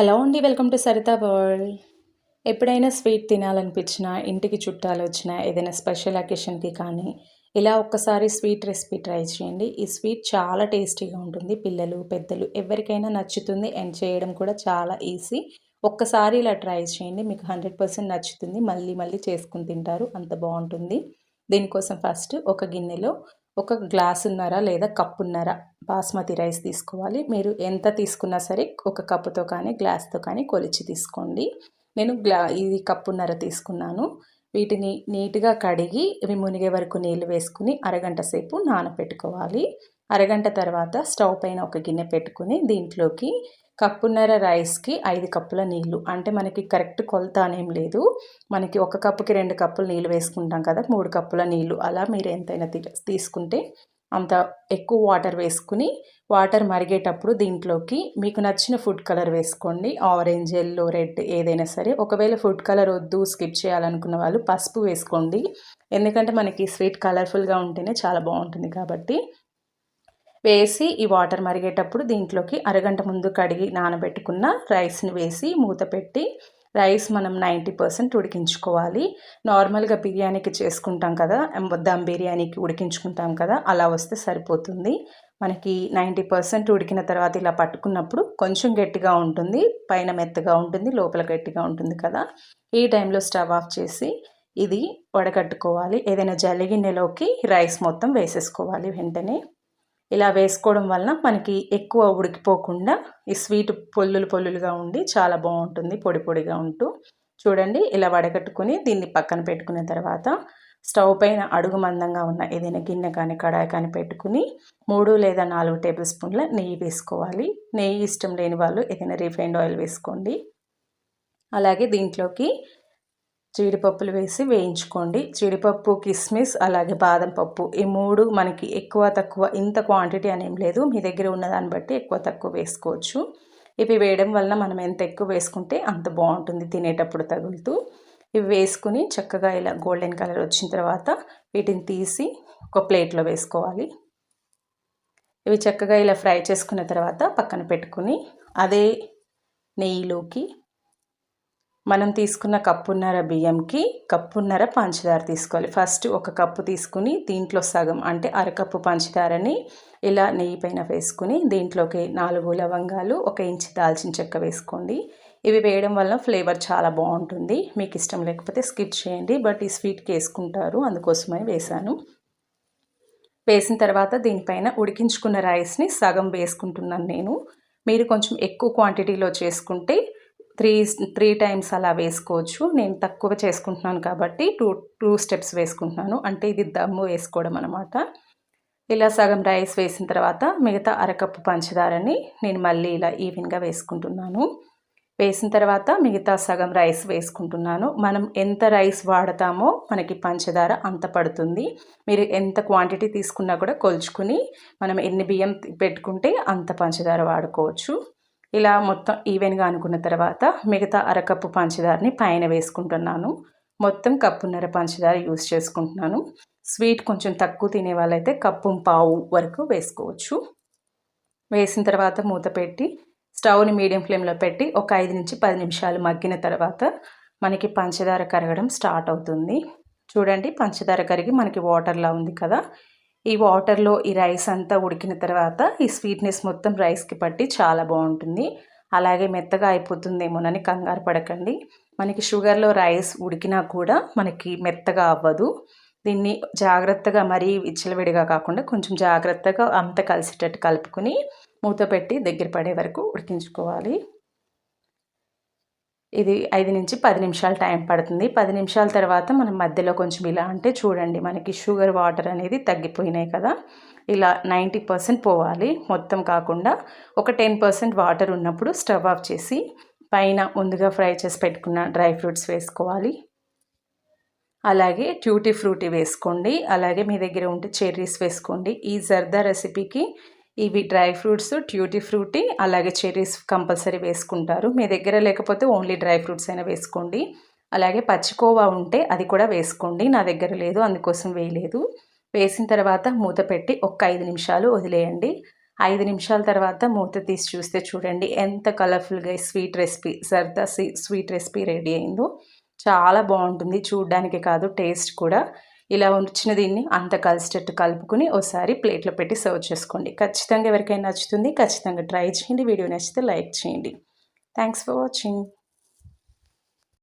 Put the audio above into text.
Hello అండి welcome to Sarita world. ఎప్పుడైనా sweet తినాలనిపించినా ఇంటికి చుట్టాలు వచ్చినా ఏదైనా స్పెషల్ అకేషన్కి కానీ ఇలా ఒక్కసారి స్వీట్ రెసిపీ ట్రై చేయండి. ఈ స్వీట్ చాలా టేస్టీగా ఉంటుంది. పిల్లలు పెద్దలు ఎవరికైనా నచ్చుతుంది. అండ్ చేయడం కూడా చాలా ఈజీ. ఒక్కసారి ఇలా ట్రై చేయండి. మీకు హండ్రెడ్ పర్సెంట్ నచ్చుతుంది. మళ్ళీ మళ్ళీ చేసుకుని తింటారు. అంత బాగుంటుంది. దీనికోసం ఫస్ట్ ఒక గిన్నెలో ఒక గ్లాసున్నర లేదా కప్పున్నర బాస్మతి రైస్ తీసుకోవాలి. మీరు ఎంత తీసుకున్నా సరే ఒక కప్పుతో కానీ గ్లాస్తో కానీ కొలిచి తీసుకోండి. నేను గ్లా ఇది కప్పున్నర తీసుకున్నాను. వీటిని నీట్గా కడిగి ఇవి మునిగే వరకు నీళ్ళు వేసుకుని అరగంట సేపు నానబెట్టుకోవాలి అరగంట తర్వాత స్టవ్ పైన ఒక గిన్నె పెట్టుకుని దీంట్లోకి కప్పున్నర రైస్కి ఐదు కప్పుల నీళ్ళు. అంటే మనకి కరెక్ట్ కొలత అనేం లేదు. మనకి ఒక కప్పుకి రెండు కప్పులు నీళ్ళు వేసుకుంటాం కదా మూడు కప్పుల నీళ్ళు. అలా మీరు ఎంతైనా తీసుకుంటే అంత ఎక్కువ వాటర్ వేసుకుని వాటర్ మరిగేటప్పుడు దీంట్లోకి మీకు నచ్చిన ఫుడ్ కలర్ వేసుకోండి. ఆరెంజ్ ఎల్లో రెడ్ ఏదైనా సరే. ఒకవేళ ఫుడ్ కలర్ వద్దు స్కిప్ చేయాలనుకున్న వాళ్ళు పసుపు వేసుకోండి. ఎందుకంటే మనకి స్వీట్ కలర్ఫుల్గా ఉంటేనే చాలా బాగుంటుంది కాబట్టి. వేసి ఈ వాటర్ మరిగేటప్పుడు దీంట్లోకి అరగంట ముందు కడిగి నానబెట్టుకున్న రైస్ని వేసి మూత పెట్టి రైస్ మనం నైంటీ పర్సెంట్ ఉడికించుకోవాలి. నార్మల్గా బిర్యానీకి చేసుకుంటాం కదా దమ్ బిర్యానీకి ఉడికించుకుంటాం కదా అలా వస్తే సరిపోతుంది. మనకి నైంటీ పర్సెంట్ ఉడికిన తర్వాత ఇలా పట్టుకున్నప్పుడు కొంచెం గట్టిగా ఉంటుంది పైన మెత్తగా ఉంటుంది లోపల గట్టిగా ఉంటుంది కదా. ఈ టైంలో స్టవ్ ఆఫ్ చేసి ఇది వడగట్టుకోవాలి ఏదైనా జల్లిగిన్నెలోకి రైస్ మొత్తం వేసేసుకోవాలి వెంటనే. ఇలా వేసుకోవడం వలన మనకి ఎక్కువ ఉడికిపోకుండా ఈ స్వీట్ పొల్లులు పొల్లులుగా ఉండి చాలా బాగుంటుంది పొడి పొడిగా ఉంటూ. చూడండి ఇలా వడగట్టుకుని దీన్ని పక్కన పెట్టుకున్న తర్వాత స్టవ్ పైన అడుగు మందంగా ఉన్న ఏదైనా గిన్నె కానీ కడాయి కానీ పెట్టుకుని మూడు లేదా నాలుగు టేబుల్ స్పూన్ల నెయ్యి వేసుకోవాలి. నెయ్యి ఇష్టం లేని వాళ్ళు ఏదైనా రిఫైండ్ ఆయిల్ వేసుకోండి. అలాగే దీంట్లోకి జీడిపప్పులు వేసి వేయించుకోండి. జీడిపప్పు కిస్మిస్ అలాగే బాదం పప్పు ఈ మూడు మనకి ఎక్కువ తక్కువ ఇంత క్వాంటిటీ అనేం లేదు. మీ దగ్గర ఉన్నదాన్ని బట్టి ఎక్కువ తక్కువ వేసుకోవచ్చు. ఇవి వేయడం వలన మనం ఎంత ఎక్కువ వేసుకుంటే అంత బాగుంటుంది తినేటప్పుడు తగులుతూ. ఇవి వేసుకుని చక్కగా ఇలా గోల్డెన్ కలర్ వచ్చిన తర్వాత వీటిని తీసి ఒక ప్లేట్లో వేసుకోవాలి. ఇవి చక్కగా ఇలా ఫ్రై చేసుకున్న తర్వాత పక్కన పెట్టుకుని అదే నెయ్యిలోకి మనం తీసుకున్న కప్పున్నర బియ్యంకి కప్పున్నర పంచదార తీసుకోవాలి. ఫస్ట్ ఒక కప్పు తీసుకుని దీంట్లో సగం అంటే అరకప్పు పంచదారని ఇలా నెయ్యి పైన వేసుకుని దీంట్లోకి నాలుగు లవంగాలు ఒక ఇంచు దాల్చిన చెక్క వేసుకోండి. ఇవి వేయడం వల్ల ఫ్లేవర్ చాలా బాగుంటుంది. మీకు ఇష్టం లేకపోతే స్కిప్ చేయండి. బట్ ఈ స్వీట్కి వేసుకుంటారు. అందుకోసమే వేశాను. వేసిన తర్వాత దీనిపైన ఉడికించుకున్న రైస్ని సగం వేసుకుంటున్నాను నేను. మీరు కొంచెం ఎక్కువ క్వాంటిటీలో చేసుకుంటే త్రీ త్రీ టైమ్స్ అలా వేసుకోవచ్చు. నేను తక్కువ చేసుకుంటున్నాను కాబట్టి టూ టూ స్టెప్స్ వేసుకుంటున్నాను. అంటే ఇది దమ్ము వేసుకోవడం అనమాట ఇలా సగం రైస్ వేసిన తర్వాత మిగతా అరకప్పు పంచదారని నేను మళ్ళీ ఇలా ఈవెన్గా వేసుకుంటున్నాను. వేసిన తర్వాత మిగతా సగం రైస్ వేసుకుంటున్నాను. మనం ఎంత రైస్ వాడతామో మనకి పంచదార అంత పడుతుంది. మీరు ఎంత క్వాంటిటీ తీసుకున్నా కూడా కొలుచుకుని మనం ఎన్ని బియ్యం పెట్టుకుంటే అంత పంచదార వాడుకోవచ్చు. ఇలా మొత్తం ఈవెన్గా అనుకున్న తర్వాత మిగతా అరకప్పు పంచదారని పైన వేసుకుంటున్నాను. మొత్తం కప్పున్నర పంచదార యూస్ చేసుకుంటున్నాను. స్వీట్ కొంచెం తక్కువ తినే వాళ్ళైతే కప్పు పావు వరకు వేసుకోవచ్చు. వేసిన తర్వాత మూత పెట్టి స్టవ్ని మీడియం ఫ్లేమ్లో పెట్టి ఒక ఐదు నుంచి పది నిమిషాలు మగ్గిన తర్వాత మనకి పంచదార కరగడం స్టార్ట్ అవుతుంది. చూడండి పంచదార కరిగి మనకి వాటర్లా ఉంది కదా. ఈ వాటర్లో ఈ రైస్ అంతా ఉడికిన తర్వాత ఈ స్వీట్నెస్ మొత్తం రైస్కి పట్టి చాలా బాగుంటుంది. అలాగే మెత్తగా అయిపోతుందేమోనని కంగారు పడకండి. మనకి షుగర్లో రైస్ ఉడికినా కూడా మనకి మెత్తగా అవ్వదు. దీన్ని జాగ్రత్తగా మరీ విచ్చలవిడిగా కాకుండా కొంచెం జాగ్రత్తగా అంత కలిసేటట్టు కలుపుకొని మూత పెట్టి దగ్గర పడే వరకు ఉడికించుకోవాలి. ఇది ఐదు నుంచి పది నిమిషాలు టైం పడుతుంది. పది నిమిషాల తర్వాత మనం మధ్యలో కొంచెం ఇలా అంటే చూడండి మనకి షుగర్ వాటర్ అనేది తగ్గిపోయినాయి కదా. ఇలా నైంటీ పర్సెంట్ పోవాలి. మొత్తం కాకుండా ఒక టెన్ పర్సెంట్ వాటర్ ఉన్నప్పుడు స్టవ్ ఆఫ్ చేసి పైన ముందుగా ఫ్రై చేసి పెట్టుకున్న డ్రై ఫ్రూట్స్ వేసుకోవాలి. అలాగే ట్యూటీ ఫ్రూటీ వేసుకోండి. అలాగే మీ దగ్గర ఉంటే చెర్రీస్ వేసుకోండి. ఈ జర్దా రెసిపీకి ఇవి డ్రై ఫ్రూట్స్ ట్యూటీ ఫ్రూటీ అలాగే చెర్రీస్ కంపల్సరీ వేసుకుంటారు. మీ దగ్గర లేకపోతే ఓన్లీ డ్రై ఫ్రూట్స్ అయినా వేసుకోండి. అలాగే పచ్చికోవా ఉంటే అది కూడా వేసుకోండి. నా దగ్గర లేదు అందుకోసం వేయలేదు. వేసిన తర్వాత మూత పెట్టి ఒక ఐదు నిమిషాలు వదిలేయండి. ఐదు నిమిషాల తర్వాత మూత తీసి చూస్తే చూడండి ఎంత కలర్ఫుల్గా sweet recipe zarda sweet recipe ready అయిందో. చాలా బాగుంటుంది చూడ్డానికి కాదు టేస్ట్ కూడా. ఇలా వచ్చిన దీన్ని అంత కలిసేటట్టు కలుపుకుని ఒకసారి ప్లేట్లో పెట్టి సర్వ్ చేసుకోండి. ఖచ్చితంగా ఎవరికైనా నచ్చుతుంది ఖచ్చితంగా ట్రై చేయండి. వీడియో నచ్చితే లైక్ చేయండి. Thanks for watching.